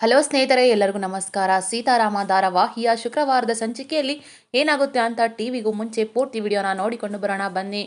Hello ಸ್ನೇಹಿತರೆ, ಎಲ್ಲರಿಗೂ ನಮಸ್ಕಾರ. ಸೀತಾರಾಮ ಧಾರಾವಾಹಿಯ ಶುಕ್ರವಾರದ ಸಂಚಿಕೆಯಲ್ಲಿ ಏನಾಗುತ್ತೆ ಅಂತ ಟಿವಿಗೂ ಮುಂಚೆ ಪೂರ್ತಿ ವಿಡಿಯೋನ ನೋಡಿಕೊಂಡು ಬರೋಣ ಬನ್ನಿ.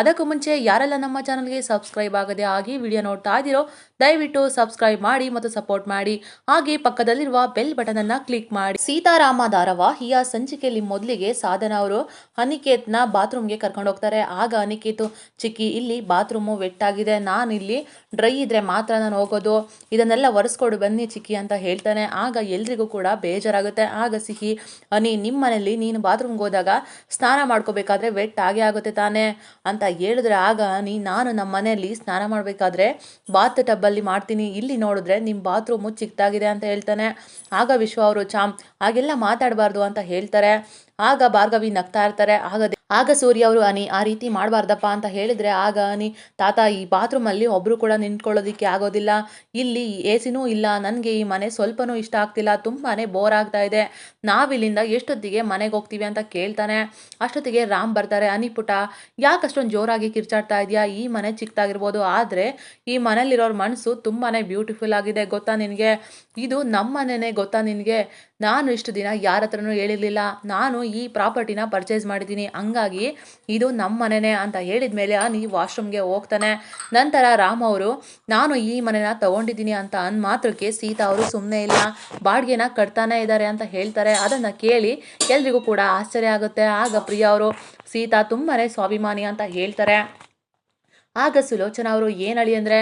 ಅದಕ್ಕೂ ಮುಂಚೆ ಯಾರೆಲ್ಲ ನಮ್ಮ ಚಾನಲ್ಗೆ ಸಬ್ಸ್ಕ್ರೈಬ್ ಆಗದೆ ಆಗಿ ವಿಡಿಯೋ ನೋಡ್ತಾ ಇದ್ದೀರೋ, ದಯವಿಟ್ಟು ಸಬ್ಸ್ಕ್ರೈಬ್ ಮಾಡಿ ಮತ್ತು ಸಪೋರ್ಟ್ ಮಾಡಿ. ಹಾಗೆ ಪಕ್ಕದಲ್ಲಿರುವ ಬೆಲ್ ಬಟನ್ ಅನ್ನ ಕ್ಲಿಕ್ ಮಾಡಿ. ಸೀತಾರಾಮ ಧಾರಾವಾಹಿಯ ಸಂಚಿಕೆಯಲ್ಲಿ ಮೊದಲಿಗೆ ಸಾಧನ ಅವರು ಅನಿಕೇತ್ನ ಬಾತ್ರೂಮ್ಗೆ ಕರ್ಕೊಂಡು ಹೋಗ್ತಾರೆ. ಆಗ ಅನಿಕೇತು, ಚಿಕ್ಕಿ, ಇಲ್ಲಿ ಬಾತ್ರೂಮು ವೆಟ್ಟಾಗಿದೆ. ನಾನು ಇಲ್ಲಿ ಡ್ರೈ ಇದ್ರೆ ಮಾತ್ರ ನಾನು ಹೋಗೋದು. ಇದನ್ನೆಲ್ಲ ಒರೆಸ್ಕೊಡು ಬನ್ನಿ ಚಿಕ್ಕಿ ಅಂತ ಹೇಳ್ತಾನೆ. ಆಗ ಎಲ್ರಿಗೂ ಕೂಡ ಬೇಜಾರಾಗುತ್ತೆ. ಆಗ ಸಿಹಿ, ಅನಿ ಮನೇಲಿ ನೀನು ಬಾತ್ರೂಮ್ಗೆ ಹೋದಾಗ ಸ್ನಾನ ಮಾಡ್ಕೋಬೇಕಾದ್ರೆ ವೆಟ್ ಆಗೇ ಆಗುತ್ತೆ ತಾನೇ ಅಂತ ಹೇಳಿದ್ರೆ ಆಗ ನೀ ನಾನು ನಮ್ಮ ಮನೆಯಲ್ಲಿ ಸ್ನಾನ ಮಾಡಬೇಕಾದ್ರೆ ಬಾತ್ ಟಬ್ಬಲ್ಲಿ ಮಾಡ್ತೀನಿ. ಇಲ್ಲಿ ನೋಡಿದ್ರೆ ನಿಮ್ಮ ಬಾತ್ರೂಮು ಚಿಕ್ಕದಾಗಿದೆ ಅಂತ ಹೇಳ್ತಾನೆ. ಆಗ ವಿಶ್ವ ಅವರು, ಚಾಮ್, ಹಾಗೆಲ್ಲ ಮಾತಾಡಬಾರ್ದು ಅಂತ ಹೇಳ್ತಾರೆ. ಆಗ ಭಾರ್ಗವಿ ನಗ್ತಾ ಇರ್ತಾರೆ. ಆಗ ಆಗ ಸೂರ್ಯ ಅವರು, ಅನಿ, ಆ ರೀತಿ ಮಾಡಬಾರ್ದಪ್ಪ ಅಂತ ಹೇಳಿದ್ರೆ ಆಗ ಅನಿ, ತಾತ ಈ ಬಾತ್ರೂಮಲ್ಲಿ ಒಬ್ಬರು ಕೂಡ ನಿಂತ್ಕೊಳ್ಳೋದಿಕ್ಕೆ ಆಗೋದಿಲ್ಲ. ಇಲ್ಲಿ ಎ ಸಿನೂ ಇಲ್ಲ. ನನಗೆ ಈ ಮನೆ ಸ್ವಲ್ಪನೂ ಇಷ್ಟ ಆಗ್ತಿಲ್ಲ. ತುಂಬಾ ಬೋರ್ ಆಗ್ತಾ ಇದೆ. ನಾವಿಲ್ಲಿಂದ ಎಷ್ಟೊತ್ತಿಗೆ ಮನೆಗೆ ಹೋಗ್ತೀವಿ ಅಂತ ಕೇಳ್ತಾನೆ. ಅಷ್ಟೊತ್ತಿಗೆ ರಾಮ್ ಬರ್ತಾರೆ. ಅನಿ ಪುಟ, ಯಾಕಷ್ಟೊಂದು ಜೋರಾಗಿ ಕಿರ್ಚಾಡ್ತಾ ಇದೆಯಾ? ಈ ಮನೆ ಚಿಕ್ಕದಾಗಿರ್ಬೋದು ಆದರೆ ಈ ಮನೇಲಿರೋರ ಮನಸ್ಸು ತುಂಬಾ ಬ್ಯೂಟಿಫುಲ್ ಆಗಿದೆ. ಗೊತ್ತಾ ನಿನಗೆ? ಇದು ನಮ್ಮ ಮನೆನೇ ಗೊತ್ತಾ ನಿನಗೆ? ನಾನು ಇಷ್ಟು ದಿನ ಯಾರ ಹತ್ರನೂ ಹೇಳಿರಲಿಲ್ಲ. ನಾನು ಈ ಪ್ರಾಪರ್ಟಿನ ಪರ್ಚೇಸ್ ಮಾಡಿದ್ದೀನಿ. ಹಂಗಾಗಿ ಇದು ನಮ್ಮ ಮನೆನೇ ಅಂತ ಹೇಳಿದ ಮೇಲೆ ಅನಿ ವಾಶ್ರೂಮ್ಗೆ ಹೋಗ್ತಾನೆ. ನಂತರ ರಾಮ್ ಅವರು, ನಾನು ಈ ಮನೆನ ತಗೊಂಡಿದ್ದೀನಿ ಅಂತ ಅಂದ ಮಾತ್ರಕ್ಕೆ ಸೀತಾ ಅವರು ಸುಮ್ಮನೆ ಇಲ್ಲ. ಬಾಡಿಗೆನ ಕಟ್ತಾನೆ ಇದ್ದಾರೆ ಅಂತ ಹೇಳ್ತಾರೆ. ಅದನ್ನು ಕೇಳಿ ಎಲ್ರಿಗೂ ಕೂಡ ಆಶ್ಚರ್ಯ ಆಗುತ್ತೆ. ಆಗ ಪ್ರಿಯ ಅವರು, ಸೀತಾ ತುಂಬಾ ಸ್ವಾಭಿಮಾನಿ ಅಂತ ಹೇಳ್ತಾರೆ. ಆಗ ಸುಲೋಚನ ಅವರು ಏನು ಅಳಿ ಅಂದರೆ,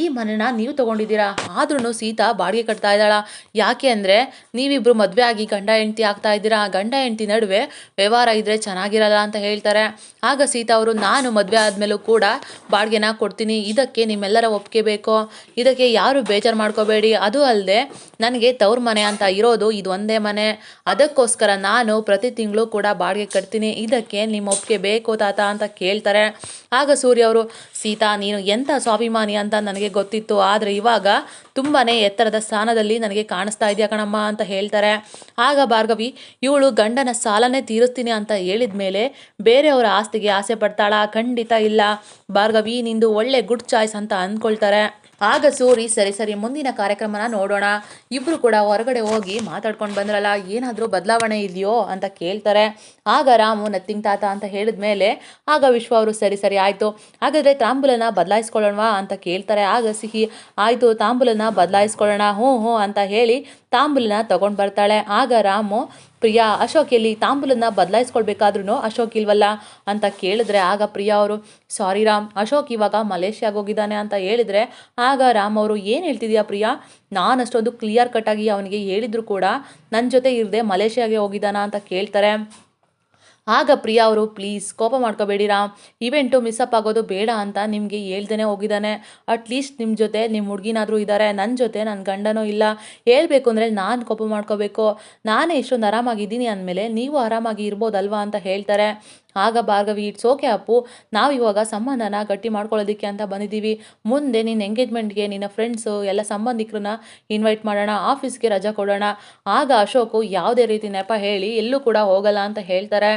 ಈ ಮನೆನ ನೀವು ತೊಗೊಂಡಿದ್ದೀರಾ? ಆದ್ರೂ ಸೀತಾ ಬಾಡಿಗೆ ಕಟ್ತಾ ಇದ್ದಾಳ. ಯಾಕೆ ಅಂದರೆ ನೀವಿಬ್ಬರು ಮದುವೆ ಆಗಿ ಗಂಡ ಹೆಂಡತಿ ಆಗ್ತಾ ಇದ್ದೀರಾ? ಗಂಡ ಹೆಂಡ್ತಿ ನಡುವೆ ವ್ಯವಹಾರ ಇದ್ದರೆ ಚೆನ್ನಾಗಿರಲ್ಲ ಅಂತ ಹೇಳ್ತಾರೆ. ಆಗ ಸೀತಾ ಅವರು, ನಾನು ಮದುವೆ ಆದಮೇಲೂ ಕೂಡ ಬಾಡಿಗೆನ ಕೊಡ್ತೀನಿ. ಇದಕ್ಕೆ ನಿಮ್ಮೆಲ್ಲರ ಒಪ್ಪಿಗೆ ಬೇಕೋ. ಇದಕ್ಕೆ ಯಾರು ಬೇಜಾರು ಮಾಡ್ಕೋಬೇಡಿ. ಅದು ಅಲ್ಲದೆ ನನಗೆ ತವ್ರ ಮನೆ ಅಂತ ಇರೋದು ಇದು ಒಂದೇ ಮನೆ. ಅದಕ್ಕೋಸ್ಕರ ನಾನು ಪ್ರತಿ ತಿಂಗಳು ಕೂಡ ಬಾಡಿಗೆ ಕಟ್ತೀನಿ. ಇದಕ್ಕೆ ನಿಮ್ಮ ಒಪ್ಪಿಗೆ ಬೇಕು ತಾತ ಅಂತ ಕೇಳ್ತಾರೆ. ಆಗ ಸೂರ್ಯ ಅವರು ಸೀತಾ, ನೀನು ಎಂಥ ಸ್ವಾಭಿಮಾನಿ ಅಂತ ನನಗೆ ಗೊತ್ತಿತ್ತು, ಆದರೆ ಇವಾಗ ತುಂಬಾ ಎತ್ತರದ ಸ್ಥಾನದಲ್ಲಿ ನನಗೆ ಕಾಣಿಸ್ತಾ ಇದೆಯಾ ಕಣಮ್ಮ ಅಂತ ಹೇಳ್ತಾರೆ. ಆಗ ಭಾರ್ಗವಿ, ಇವಳು ಗಂಡನ ಸಾಲನೇ ತೀರಿಸ್ತೀನಿ ಅಂತ ಹೇಳಿದ ಮೇಲೆ ಬೇರೆಯವರ ಆಸ್ತಿಗೆ ಆಸೆ ಪಡ್ತಾಳಾ? ಖಂಡಿತ ಇಲ್ಲ. ಭಾರ್ಗವಿ, ನಿಂದು ಒಳ್ಳೆ ಗುಡ್ ಚಾಯ್ಸ್ ಅಂತ ಅಂದ್ಕೊಳ್ತಾರೆ. ಆಗ ಸೂರಿ, ಸರಿ ಸರಿ, ಮುಂದಿನ ಕಾರ್ಯಕ್ರಮನ ನೋಡೋಣ. ಇಬ್ರು ಕೂಡ ಹೊರಗಡೆ ಹೋಗಿ ಮಾತಾಡ್ಕೊಂಡು ಬಂದ್ರಲ್ಲ, ಏನಾದರೂ ಬದಲಾವಣೆ ಇದೆಯೋ ಅಂತ ಕೇಳ್ತಾರೆ. ಆಗ ರಾಮು ನತ್ತಿಂಗ್ ತಾತ ಅಂತ ಹೇಳಿದ ಮೇಲೆ ಆಗ ವಿಶ್ವ ಅವರು, ಸರಿ ಸರಿ, ಆಯಿತು. ಹಾಗಾದರೆ ತಾಂಬೂಲನ ಬದಲಾಯಿಸ್ಕೊಳ್ಳೋಣವಾ ಅಂತ ಕೇಳ್ತಾರೆ. ಆಗ ಸಿಹಿ, ಆಯಿತು, ತಾಂಬೂಲನ ಬದಲಾಯಿಸ್ಕೊಳ್ಳೋಣ, ಹ್ಞೂ ಹ್ಞೂ ಅಂತ ಹೇಳಿ ತಾಂಬೂಲನ ತಗೊಂಡು ಬರ್ತಾಳೆ. ಆಗ ರಾಮು ಪ್ರಿಯಾ, ಅಶೋಕ್ ಎಲ್ಲಿ ತಾಂಬೂಲನ್ನ ಬದಲಾಯಿಸ್ಕೊಳ್ಬೇಕಾದ್ರೂ ಅಶೋಕ್ ಇಲ್ವಲ್ಲ ಅಂತ ಕೇಳಿದ್ರೆ ಆಗ ಪ್ರಿಯಾ ಅವರು, ಸಾರಿ ರಾಮ್, ಅಶೋಕ್ ಇವಾಗ ಮಲೇಷ್ಯಾಗೆ ಹೋಗಿದ್ದಾನೆ ಅಂತ ಹೇಳಿದ್ರೆ ಆಗ ರಾಮ್ ಅವರು ಏನು ಹೇಳ್ತಿದ್ಯಾ ಪ್ರಿಯಾ? ನಾನು ಅಷ್ಟೊಂದು ಕ್ಲಿಯರ್ ಕಟ್ಟಾಗಿ ಅವನಿಗೆ ಹೇಳಿದ್ರು ಕೂಡ ನನ್ನ ಜೊತೆ ಇರದೆ ಮಲೇಷ್ಯಾಗೆ ಹೋಗಿದ್ದಾನ ಅಂತ ಕೇಳ್ತಾರೆ. ಆಗ ಪ್ರಿಯಾ ಅವರು, ಪ್ಲೀಸ್, ಕೋಪ ಮಾಡ್ಕೋಬೇಡಿ ರಾಮ್. ಇವೆಂಟು ಮಿಸ್ಅಪ್ ಆಗೋದು ಬೇಡ ಅಂತ ನಿಮಗೆ ಹೇಳ್ದೇ ಹೋಗಿದ್ದಾನೆ. ಅಟ್ಲೀಸ್ಟ್ ನಿಮ್ಮ ಜೊತೆ ನಿಮ್ಮ ಹುಡುಗಿನಾದರೂ ಇದ್ದಾರೆ ನನ್ನ ಜೊತೆ ನನ್ನ ಗಂಡನೂ ಇಲ್ಲ. ಹೇಳಬೇಕು ಅಂದರೆ ನಾನು ಕೋಪ ಮಾಡ್ಕೋಬೇಕು. ನಾನೇ ಇಷ್ಟೊಂದು ಆರಾಮಾಗಿದ್ದೀನಿ ಅಂದಮೇಲೆ ನೀವು ಆರಾಮಾಗಿ ಇರ್ಬೋದಲ್ವಾ ಅಂತ ಹೇಳ್ತಾರೆ. ಆಗ ಭಾರ್ಗವಿ, ಇಟ್ಸ್ ಓಕೆ ಅಪ್ಪು, ನಾವು ಇವಾಗ ಸಂಬಂಧನ ಗಟ್ಟಿ ಮಾಡ್ಕೊಳ್ಳೋದಕ್ಕೆ ಅಂತ ಬಂದಿದ್ದೀವಿ. ಮುಂದೆ ನಿನ್ನ ಎಂಗೇಜ್ಮೆಂಟ್ಗೆ ನಿನ್ನ ಫ್ರೆಂಡ್ಸು ಎಲ್ಲ ಸಂಬಂಧಿಕರನ್ನ ಇನ್ವೈಟ್ ಮಾಡೋಣ, ಆಫೀಸ್ಗೆ ರಜಾ ಕೊಡೋಣ. ಆಗ ಅಶೋಕು ಯಾವುದೇ ರೀತಿ ನೆಪ ಹೇಳಿ ಎಲ್ಲೂ ಕೂಡ ಹೋಗಲ್ಲ ಅಂತ ಹೇಳ್ತಾರೆ.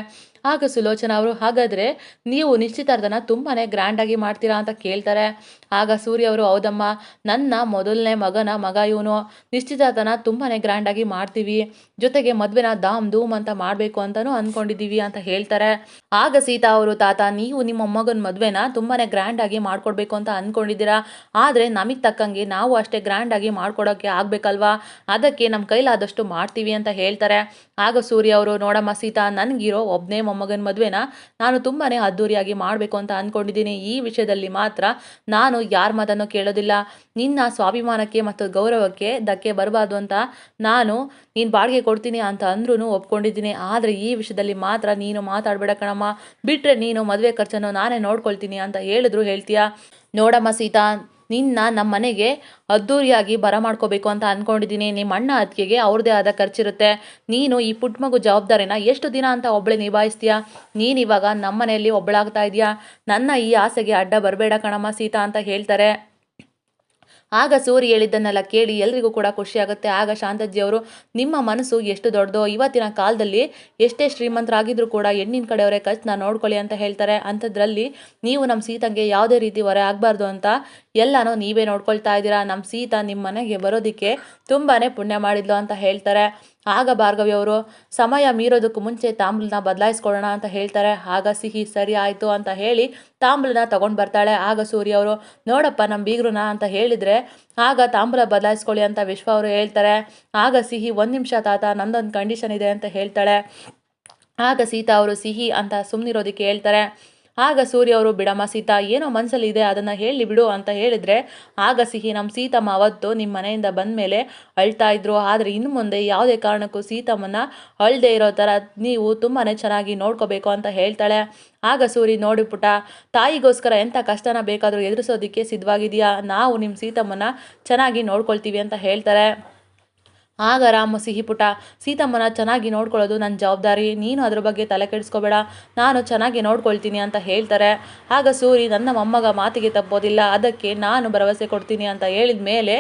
ಆಗ ಸುಲೋಚನಾ ಅವರು, ಹಾಗಾದರೆ ನೀವು ನಿಶ್ಚಿತಾರ್ಥನ ತುಂಬಾ ಗ್ರ್ಯಾಂಡಾಗಿ ಮಾಡ್ತೀರಾ ಅಂತ ಕೇಳ್ತಾರೆ. ಆಗ ಸೂರ್ಯ ಅವರು, ಹೌದಮ್ಮ, ನನ್ನ ಮೊದಲನೇ ಮಗನ ಮಗ ಇವನು. ನಿಶ್ಚಿತಾರ್ಥನ ತುಂಬಾ ಗ್ರ್ಯಾಂಡಾಗಿ ಮಾಡ್ತೀವಿ. ಜೊತೆಗೆ ಮದುವೆನ ದಾಮ್ ಧೂಮ್ ಅಂತ ಮಾಡಬೇಕು ಅಂತಲೂ ಅಂದ್ಕೊಂಡಿದ್ದೀವಿ ಅಂತ ಹೇಳ್ತಾರೆ. ಆಗ ಸೀತಾ ಅವರು, ತಾತ, ನೀವು ನಿಮ್ಮ ಮಗನ ಮದುವೆನ ತುಂಬಾ ಗ್ರ್ಯಾಂಡಾಗಿ ಮಾಡ್ಕೊಡ್ಬೇಕು ಅಂತ ಅಂದ್ಕೊಂಡಿದ್ದೀರಾ ಆದರೆ ನಮಗೆ ತಕ್ಕಂಗೆ ನಾವು ಅಷ್ಟೇ ಗ್ರ್ಯಾಂಡಾಗಿ ಮಾಡ್ಕೊಡೋಕ್ಕೆ ಆಗಬೇಕಲ್ವಾ? ಅದಕ್ಕೆ ನಮ್ಮ ಕೈಲಾದಷ್ಟು ಮಾಡ್ತೀವಿ ಅಂತ ಹೇಳ್ತಾರೆ. ಆಗ ಸೂರ್ಯ ಅವರು, ನೋಡಮ್ಮ ಸೀತಾ, ನನಗಿರೋ ಒಬ್ಬನೇ ಮೊಮ್ಮಗನ ಮದುವೆನ ನಾನು ತುಂಬಾ ಅದ್ದೂರಿಯಾಗಿ ಮಾಡಬೇಕು ಅಂತ ಅಂದ್ಕೊಂಡಿದ್ದೀನಿ ಈ ವಿಷಯದಲ್ಲಿ ಮಾತ್ರ ನಾನು ಯಾರ ಮಾತನ್ನು ಕೇಳೋದಿಲ್ಲ. ನಿನ್ನ ಸ್ವಾಭಿಮಾನಕ್ಕೆ ಮತ್ತು ಗೌರವಕ್ಕೆ ಧಕ್ಕೆ ಬರಬಾರ್ದು ಅಂತ ನಾನು ನೀನು ಬಾಡಿಗೆ ಕೊಡ್ತೀನಿ ಅಂತ ಅಂದ್ರೂ ಒಪ್ಕೊಂಡಿದ್ದೀನಿ. ಆದರೆ ಈ ವಿಷಯದಲ್ಲಿ ಮಾತ್ರ ನೀನು ಮಾತಾಡಬೇಡ ಕಣಮ್ಮ. ಬಿಟ್ಟರೆ ನೀನು ಮದುವೆ ಖರ್ಚನ್ನು ನಾನೇ ನೋಡ್ಕೊಳ್ತೀನಿ ಅಂತ ಹೇಳಿದ್ರು ಹೇಳ್ತೀಯಾ? ನೋಡಮ್ಮ ಸೀತಾ ನಿನ್ನ ನಮ್ಮ ಮನೆಗೆ ಅದ್ದೂರಿಯಾಗಿ ಬರಮಾಡ್ಕೋಬೇಕು ಅಂತ ಅಂದ್ಕೊಂಡಿದ್ದೀನಿ ನಿಮ್ಮ ಅಣ್ಣ ಅತ್ತಿಗೆಗೆ ಅವ್ರದ್ದೇ ಆದ ಖರ್ಚಿರುತ್ತೆ. ನೀನು ಈ ಪುಟ್ಟ ಮಗು ಜವಾಬ್ದಾರಿನ ಎಷ್ಟು ದಿನ ಅಂತ ಒಬ್ಬಳೆ ನಿಭಾಯಿಸ್ತೀಯಾ? ನೀನಿವಾಗ ನಮ್ಮ ಮನೆಯಲ್ಲಿ ಒಬ್ಬಳಾಗ್ತಾ ಇದೆಯಾ? ನನ್ನ ಈ ಆಸೆಗೆ ಅಡ್ಡ ಬರಬೇಡ ಕಣಮ್ಮ ಸೀತಾ ಅಂತ ಹೇಳ್ತಾರೆ. ಆಗ ಸೂರಿ ಹೇಳಿದ್ದನ್ನೆಲ್ಲ ಕೇಳಿ ಎಲ್ರಿಗೂ ಕೂಡ ಖುಷಿಯಾಗುತ್ತೆ. ಆಗ ಶಾಂತಜ್ಜಿಯವರು ನಿಮ್ಮ ಮನಸ್ಸು ಎಷ್ಟು ದೊಡ್ಡದೋ ಇವತ್ತಿನ ಕಾಲದಲ್ಲಿ ಎಷ್ಟೇ ಶ್ರೀಮಂತರಾಗಿದ್ರೂ ಕೂಡ ಹೆಣ್ಣಿನ ಕಡೆಯವರೇ ಖರ್ಚನ್ನ ನೋಡ್ಕೊಳ್ಳಿ ಅಂತ ಹೇಳ್ತಾರೆ. ಅಂಥದ್ರಲ್ಲಿ ನೀವು ನಮ್ಮ ಸೀತಂಗೆ ಯಾವುದೇ ರೀತಿ ಹೊರೆ ಆಗಬಾರ್ದು ಅಂತ ಎಲ್ಲನೂ ನೀವೇ ನೋಡ್ಕೊಳ್ತಾ ಇದ್ದೀರಾ? ನಮ್ಮ ಸೀತಾ ನಿಮ್ಮ ಮನೆಗೆ ಬರೋದಕ್ಕೆ ತುಂಬಾ ಪುಣ್ಯ ಮಾಡಿದ್ಲು ಅಂತ ಹೇಳ್ತಾರೆ. ಆಗ ಭಾರ್ಗವಿ ಅವರು, ಸಮಯ ಮೀರೋದಕ್ಕೂ ಮುಂಚೆ ತಾಂಬೂಲನ ಬದಲಾಯಿಸ್ಕೊಳ್ಳೋಣ ಅಂತ ಹೇಳ್ತಾರೆ. ಆಗ ಸಿಹಿ ಸರಿ ಆಯಿತು ಅಂತ ಹೇಳಿ ತಾಂಬೂಲನ ತಗೊಂಡು ಬರ್ತಾಳೆ. ಆಗ ಸೂರ್ಯ ಅವರು, ನೋಡಪ್ಪ ನಮ್ಮ ಬೀಗ್ರುನಾ ಅಂತ ಹೇಳಿದರೆ, ಆಗ ತಾಂಬೂಲ ಬದಲಾಯಿಸ್ಕೊಳ್ಳಿ ಅಂತ ವಿಶ್ವ ಅವರು ಹೇಳ್ತಾರೆ. ಆಗ ಸಿಹಿ ಒಂದು ನಿಮಿಷ ತಾತ ನಂದೊಂದು ಕಂಡೀಷನ್ ಇದೆ ಅಂತ ಹೇಳ್ತಾಳೆ. ಆಗ ಸೀತಾ ಅವರು ಸಿಹಿ ಅಂತ ಸುಮ್ಮನಿರೋದಕ್ಕೆ ಹೇಳ್ತಾರೆ. ಆಗ ಸೂರ್ಯ ಅವರು ಬಿಡಮ್ಮ ಸೀತಾ, ಏನೋ ಮನಸ್ಸಲ್ಲಿದೆ ಅದನ್ನು ಹೇಳಿ ಬಿಡು ಅಂತ ಹೇಳಿದರೆ, ಆಗ ಸಿಹಿ, ನಮ್ಮ ಸೀತಮ್ಮ ಅವತ್ತು ನಿಮ್ಮ ಮನೆಯಿಂದ ಬಂದ ಮೇಲೆ ಅಳ್ತಾ ಇದ್ರು. ಆದರೆ ಇನ್ನು ಮುಂದೆ ಯಾವುದೇ ಕಾರಣಕ್ಕೂ ಸೀತಮ್ಮನ ಅಳದೇ ಇರೋ ಥರ ನೀವು ತುಂಬಾ ಚೆನ್ನಾಗಿ ನೋಡ್ಕೋಬೇಕು ಅಂತ ಹೇಳ್ತಾಳೆ. ಆಗ ಸೂರಿ ನೋಡಿ ಪುಟ ತಾಯಿಗೋಸ್ಕರ ಎಂಥ ಕಷ್ಟನ ಬೇಕಾದರೂ ಎದುರಿಸೋದಕ್ಕೆ ಸಿದ್ಧವಾಗಿದೆಯಾ ನಾವು ನಿಮ್ಮ ಸೀತಮ್ಮನ ಚೆನ್ನಾಗಿ ನೋಡ್ಕೊಳ್ತೀವಿ ಅಂತ ಹೇಳ್ತಾರೆ. ಆಗ ರಾಮ ಸಿಹಿಪುಟ ಸೀತಮ್ಮನ ಚೆನ್ನಾಗಿ ನೋಡ್ಕೊಳ್ಳೋದು ನನ್ನ ಜವಾಬ್ದಾರಿ. ನೀನು ಅದ್ರ ಬಗ್ಗೆ ತಲೆ ಕೆಡಿಸ್ಕೋಬೇಡ, ನಾನು ಚೆನ್ನಾಗಿ ನೋಡ್ಕೊಳ್ತೀನಿ ಅಂತ ಹೇಳ್ತಾರೆ. ಆಗ ಸೂರಿ ನನ್ನ ಮೊಮ್ಮಗ ಮಾತಿಗೆ ತಪ್ಪೋದಿಲ್ಲ, ಅದಕ್ಕೆ ನಾನು ಭರವಸೆ ಕೊಡ್ತೀನಿ ಅಂತ ಹೇಳಿದ ಮೇಲೆ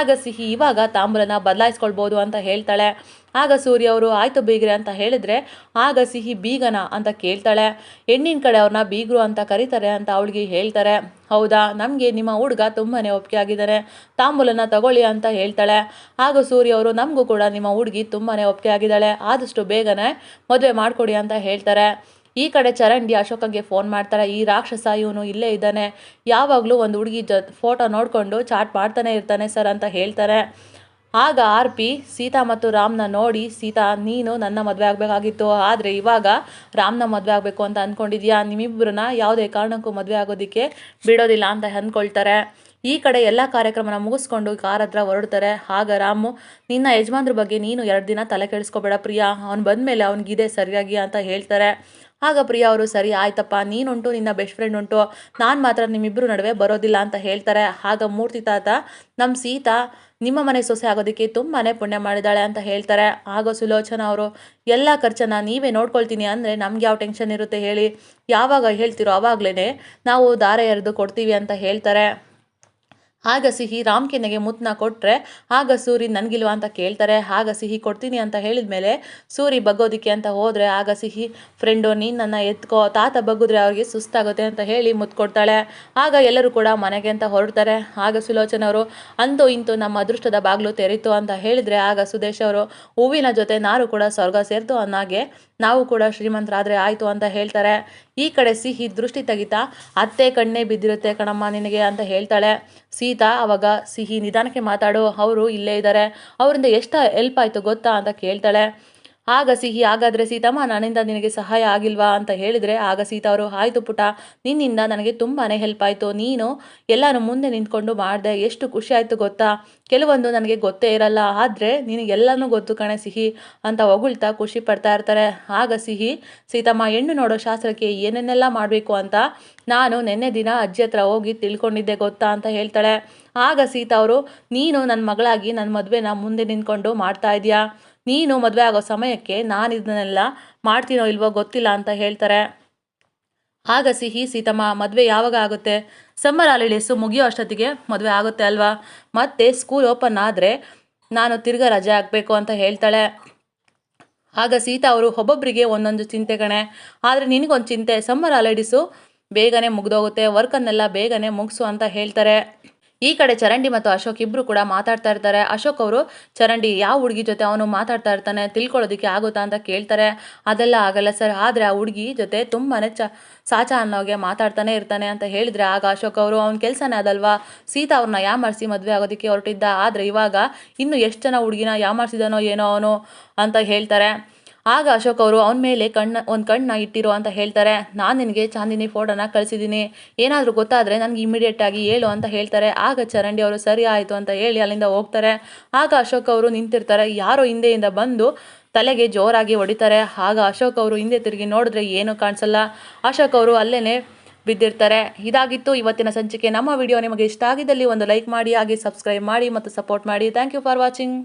ಆಗ ಸಿಹಿ ಇವಾಗ ತಾಂಬೂಲನ ಬದಲಾಯಿಸ್ಕೊಳ್ಬೋದು ಅಂತ ಹೇಳ್ತಾಳೆ. ಆಗ ಸೂರ್ಯ ಅವರು, ಆಯ್ತು ಬೀಗ್ರೆ ಅಂತ ಹೇಳಿದ್ರೆ, ಆಗ ಸಿಹಿ ಬೀಗನ ಅಂತ ಕೇಳ್ತಾಳೆ. ಹೆಣ್ಣಿನ ಕಡೆ ಅವ್ರನ್ನ ಬೀಗರು ಅಂತ ಕರೀತಾರೆ ಅಂತ ಅವಳಿಗೆ ಹೇಳ್ತಾರೆ. ಹೌದಾ, ನಮಗೆ ನಿಮ್ಮ ಹುಡುಗ ತುಂಬಾ ಒಪ್ಪಿಗೆ ಆಗಿದ್ದಾನೆ. ತಾಂಬೂಲನ ತಗೊಳ್ಳಿ ಅಂತ ಹೇಳ್ತಾಳೆ. ಆಗ ಸೂರ್ಯ ಅವರು, ನಮಗೂ ಕೂಡ ನಿಮ್ಮ ಹುಡುಗಿ ತುಂಬಾ ಒಪ್ಪಿಗೆ ಆಗಿದ್ದಾಳೆ. ಆದಷ್ಟು ಬೇಗನೆ ಮದುವೆ ಮಾಡಿಕೊಡಿ ಅಂತ ಹೇಳ್ತಾರೆ. ಈ ಕಡೆ ಚರಂಡಿ ಅಶೋಕಂಗೆ ಫೋನ್ ಮಾಡ್ತಾರೆ ಈ ರಾಕ್ಷಸ ಇವನು ಇಲ್ಲೇ ಇದ್ದಾನೆ. ಯಾವಾಗಲೂ ಒಂದು ಹುಡುಗಿ ಜೊ, ಫೋಟೋ ನೋಡಿಕೊಂಡು ಚಾಟ್ ಮಾಡ್ತಾನೆ ಇರ್ತಾನೆ ಸರ್ ಅಂತ ಹೇಳ್ತಾರೆ. ಆಗ ಆರ್ ಪಿ ಸೀತಾ ಮತ್ತು ರಾಮ್ನ ನೋಡಿ, ಸೀತಾ, ನೀನು ನನ್ನ ಮದುವೆ ಆಗಬೇಕಾಗಿತ್ತು, ಆದರೆ ಇವಾಗ ರಾಮ್ನ ಮದುವೆ ಆಗಬೇಕು ಅಂತ ಅಂದ್ಕೊಂಡಿದ್ಯಾ ನಿಮ್ಮಿಬ್ಬರನ್ನ ಯಾವುದೇ ಕಾರಣಕ್ಕೂ ಮದುವೆ ಆಗೋದಕ್ಕೆ ಬಿಡೋದಿಲ್ಲ ಅಂತ ಅಂದ್ಕೊಳ್ತಾರೆ. ಈ ಕಡೆ ಎಲ್ಲ ಕಾರ್ಯಕ್ರಮನ ಮುಗಿಸ್ಕೊಂಡು ಕಾರ್ ಹತ್ರ ಹೊರಡ್ತಾರೆ. ಆಗ ರಾಮು, ನಿನ್ನ ಯಜಮಾನ್ರ ಬಗ್ಗೆ ನೀನು ಎರಡು ದಿನ ತಲೆ ಕೆಡಿಸ್ಕೋಬೇಡ ಪ್ರಿಯಾ. ಅವ್ನು ಬಂದಮೇಲೆ ಅವ್ನಿಗಿದೆ ಸರಿಯಾಗಿ ಅಂತ ಹೇಳ್ತಾರೆ. ಆಗ ಪ್ರಿಯಾ ಅವರು, ಸರಿ, ಆಯ್ತಪ್ಪ. ನೀನುಂಟು, ನಿನ್ನ ಬೆಸ್ಟ್ ಫ್ರೆಂಡ್ ಉಂಟು. ನಾನು ಮಾತ್ರ ನಿಮ್ಮಿಬ್ಬರು ನಡುವೆ ಬರೋದಿಲ್ಲ ಅಂತ ಹೇಳ್ತಾರೆ. ಆಗ ಮೂರ್ತಿ ತಾತ ನಮ್ಮ ಸೀತಾ ನಿಮ್ಮ ಮನೆ ಸೊಸೆ ಆಗೋದಕ್ಕೆ ತುಂಬಾ ಪುಣ್ಯ ಮಾಡಿದಾಳೆ ಅಂತ ಹೇಳ್ತಾರೆ. ಆಗ ಸುಲೋಚನ ಅವರು, ಎಲ್ಲ ಖರ್ಚನ್ನು ನೀವೇ ನೋಡ್ಕೊಳ್ತೀನಿ ಅಂದರೆ ನಮ್ಗೆ ಯಾವ ಟೆನ್ಷನ್ ಇರುತ್ತೆ ಹೇಳಿ. ಯಾವಾಗ ಹೇಳ್ತಿರೋ ಆವಾಗಲೇ ನಾವು ದಾರ ಎರೆದು ಕೊಡ್ತೀವಿ ಅಂತ ಹೇಳ್ತಾರೆ. ಆಗ ಸಿಹಿ ರಾಮ್ಕಿನ್ನಗೆ ಮುತ್ತನ್ನ ಕೊಟ್ಟರೆ ಆಗ ಸೂರಿ ನನಗಿಲ್ವಾ ಅಂತ ಕೇಳ್ತಾರೆ, ಆಗ ಸಿಹಿ ಕೊಡ್ತೀನಿ ಅಂತ ಹೇಳಿದ ಮೇಲೆ ಸೂರಿ ಬಗ್ಗೋದಿಕ್ಕೆ ಅಂತ ಹೋದರೆ, ಆಗ ಸಿಹಿ, ಫ್ರೆಂಡು, ನೀನು ನನ್ನ ಎತ್ಕೋ, ತಾತ ಬಗ್ಗಿದ್ರೆ ಅವ್ರಿಗೆ ಸುಸ್ತಾಗುತ್ತೆ ಅಂತ ಹೇಳಿ ಮುತ್ತು ಕೊಡ್ತಾಳೆ. ಆಗ ಎಲ್ಲರೂ ಕೂಡ ಮನೆಗೆ ಅಂತ ಹೊರಡ್ತಾರೆ. ಆಗ ಸುಲೋಚನ ಅವರು ಅಂತೂ ಇಂತೂ ನಮ್ಮ ಅದೃಷ್ಟದ ಬಾಗಿಲು ತೆರೀತು ಅಂತ ಹೇಳಿದರೆ, ಆಗ ಸುದೇಶ್ ಅವರು, ಹೂವಿನ ಜೊತೆ ನಾರು ಕೂಡ ಸ್ವರ್ಗ ಸೇರ್ತು ಅನ್ನಾಗೆ ನಾವು ಕೂಡ ಶ್ರೀಮಂತರಾದರೆ ಆಯಿತು ಅಂತ ಹೇಳ್ತಾರೆ. ಈ ಕಡೆ ಸಿಹಿ ದೃಷ್ಟಿ ತೆಗಿತಾ, ಅತ್ತೆ ಕಣ್ಣೇ ಬಿದ್ದಿರುತ್ತೆ ಕಣಮ್ಮ ನಿನಗೆ ಅಂತ ಹೇಳ್ತಾಳೆ. ಸೀತಾ ಅವಾಗ ಸಿಹಿ ನಿಧಾನಕ್ಕೆ ಮಾತಾಡು, ಅವರು ಇಲ್ಲೇ ಇದ್ದಾರೆ ಅವರಿಂದ ಎಷ್ಟು ಹೆಲ್ಪ್ ಆಯಿತು ಗೊತ್ತಾ? ಅಂತ ಕೇಳ್ತಾಳೆ. ಆಗ ಸಿಹಿ, ಹಾಗಾದರೆ ಸೀತಮ್ಮ ನನ್ನಿಂದ ನಿನಗೆ ಸಹಾಯ ಆಗಿಲ್ವಾ ಅಂತ ಹೇಳಿದರೆ, ಆಗ ಸೀತಾ ಅವರು, ಆಯಿತು ಪುಟ ನಿನ್ನಿಂದ ನನಗೆ ತುಂಬಾ ಹೆಲ್ಪ್ ಆಯಿತು. ನೀನು ಎಲ್ಲರೂ ಮುಂದೆ ನಿಂತ್ಕೊಂಡು ಮಾಡಿದೆ. ಎಷ್ಟು ಖುಷಿ ಆಯಿತು ಗೊತ್ತಾ? ಕೆಲವೊಂದು ನನಗೆ ಗೊತ್ತೇ ಇರಲ್ಲ. ಆದರೆ ನಿನಗೆಲ್ಲನೂ ಗೊತ್ತು ಕಣೆ ಸಿಹಿ ಅಂತ ಹೊಗಳ್ತಾ ಖುಷಿ ಪಡ್ತಾ ಇರ್ತಾರೆ. ಆಗ ಸಿಹಿ, ಸೀತಮ್ಮ, ಹೆಣ್ಣು ನೋಡೋ ಶಾಸ್ತ್ರಕ್ಕೆ ಏನೇನೆಲ್ಲ ಮಾಡಬೇಕು ಅಂತ ನಾನು ನಿನ್ನೆ ದಿನ ಅಜ್ಜಿ ಹತ್ರ ಹೋಗಿ ತಿಳ್ಕೊಂಡಿದ್ದೆ ಗೊತ್ತಾ? ಅಂತ ಹೇಳ್ತಾಳೆ. ಆಗ ಸೀತಾ ಅವರು, ನೀನು ನನ್ನ ಮಗಳಾಗಿ ನನ್ನ ಮದುವೆನ ಮುಂದೆ ನಿಂತ್ಕೊಂಡು ಮಾಡ್ತಾ ಇದೆಯಾ? ನೀನು ಮದುವೆ ಆಗೋ ಸಮಯಕ್ಕೆ ನಾನು ಇದನ್ನೆಲ್ಲ ಮಾಡ್ತೀನೋ ಇಲ್ವೋ ಗೊತ್ತಿಲ್ಲ ಅಂತ ಹೇಳ್ತಾರೆ. ಆಗ ಸಿಹಿ ಸೀತಮ್ಮ, ಮದುವೆ ಯಾವಾಗ ಆಗುತ್ತೆ? ಸಮ್ಮರ್ ಹಾಲಿಡೇಸು ಮುಗಿಯೋ ಅಷ್ಟೊತ್ತಿಗೆ ಮದುವೆ ಆಗುತ್ತೆ ಅಲ್ವಾ? ಮತ್ತೆ ಸ್ಕೂಲ್ ಓಪನ್ ಆದರೆ ನಾನು ತಿರ್ಗ ರಜೆ ಹಾಕಬೇಕು ಅಂತ ಹೇಳ್ತಾಳೆ. ಆಗ ಸೀತಾ ಅವರು ಒಬ್ಬೊಬ್ಬರಿಗೆ ಒಂದೊಂದು ಚಿಂತೆ ಕಣೆ. ಆದರೆ ನಿನಗೊಂದು ಚಿಂತೆ, ಸಮ್ಮರ್ ಹಾಲಿಡೇಸು ಬೇಗನೆ ಮುಗಿದೋಗುತ್ತೆ, ವರ್ಕನ್ನೆಲ್ಲ ಬೇಗನೆ ಮುಗಿಸು ಅಂತ ಹೇಳ್ತಾರೆ. ಈ ಕಡೆ ಚರಂಡಿ ಮತ್ತು ಅಶೋಕ್ ಇಬ್ರು ಕೂಡ ಮಾತಾಡ್ತಾ ಇರ್ತಾರೆ. ಅಶೋಕ್ ಅವರು, ಚರಂಡಿ, ಯಾವ ಹುಡುಗಿ ಜೊತೆ ಅವನು ಮಾತಾಡ್ತಾ ಇರ್ತಾನೆ? ತಿಳ್ಕೊಳ್ಳೋದಕ್ಕೆ ಆಗುತ್ತಾ ಅಂತ ಕೇಳ್ತಾರೆ. ಅದೆಲ್ಲ ಆಗಲ್ಲ ಸರ್. ಆದರೆ ಆ ಹುಡುಗಿ ಜೊತೆ ತುಂಬಾ ಚ, ಸಾಚ ಅನ್ನೋಗೆ ಮಾತಾಡ್ತಾನೆ ಇರ್ತಾನೆ ಅಂತ ಹೇಳಿದ್ರೆ ಆಗ ಅಶೋಕ್ ಅವರು, ಅವ್ನ ಕೆಲಸನೇ ಅದಲ್ವಾ? ಸೀತಾ ಅವ್ರನ್ನ ಯಾಮಾರಿಸಿ ಮದುವೆ ಆಗೋದಕ್ಕೆ ಹೊರಟಿದ್ದ? ಆದರೆ ಇವಾಗ ಇನ್ನು ಎಷ್ಟು ಜನ ಹುಡುಗಿನ ಯಾಮಾರಿಸಿದನೋ ಏನೋ ಅವನು? ಅಂತ ಹೇಳ್ತಾರೆ. ಆಗ ಅಶೋಕ್ ಅವರು, ಅವನ ಮೇಲೆ ಕಣ್ಣ, ಒಂದು ಕಣ್ಣನ್ನ ಇಟ್ಟಿರೋ ಅಂತ ಹೇಳ್ತಾರೆ. ನಾನು ನಿನಗೆ ಚಾಂದಿನಿ ಫೋಟೋನ ಕಳಿಸಿದ್ದೀನಿ ಏನಾದರೂ ಗೊತ್ತಾದರೆ ನನಗೆ ಇಮಿಡಿಯೇಟ್ ಆಗಿ ಹೇಳು ಅಂತ ಹೇಳ್ತಾರೆ. ಆಗ ಚರಂಡಿ ಅವರು, ಸರಿ ಆಯಿತು ಅಂತ ಹೇಳಿ ಅಲ್ಲಿಂದ ಹೋಗ್ತಾರೆ. ಆಗ ಅಶೋಕ್ ಅವರು ನಿಂತಿರ್ತಾರೆ. ಯಾರೋ ಹಿಂದೆಯಿಂದ ಬಂದು ತಲೆಗೆ ಜೋರಾಗಿ ಹೊಡಿತಾರೆ. ಆಗ ಅಶೋಕ್ ಅವರು ಹಿಂದೆ ತಿರುಗಿ ನೋಡಿದ್ರೆ ಏನೂ ಕಾಣಿಸಲ್ಲ. ಅಶೋಕ್ ಅವರು ಅಲ್ಲೇ ಬಿದ್ದಿರ್ತಾರೆ. ಇದಾಗಿತ್ತು ಇವತ್ತಿನ ಸಂಚಿಕೆ. ನಮ್ಮ ವಿಡಿಯೋ ನಿಮಗೆ ಇಷ್ಟ ಆಗಿದ್ದಲ್ಲಿ ಒಂದು ಲೈಕ್ ಮಾಡಿ, ಹಾಗೆ ಸಬ್ಸ್ಕ್ರೈಬ್ ಮಾಡಿ ಮತ್ತು ಸಪೋರ್ಟ್ ಮಾಡಿ. Thank you for watching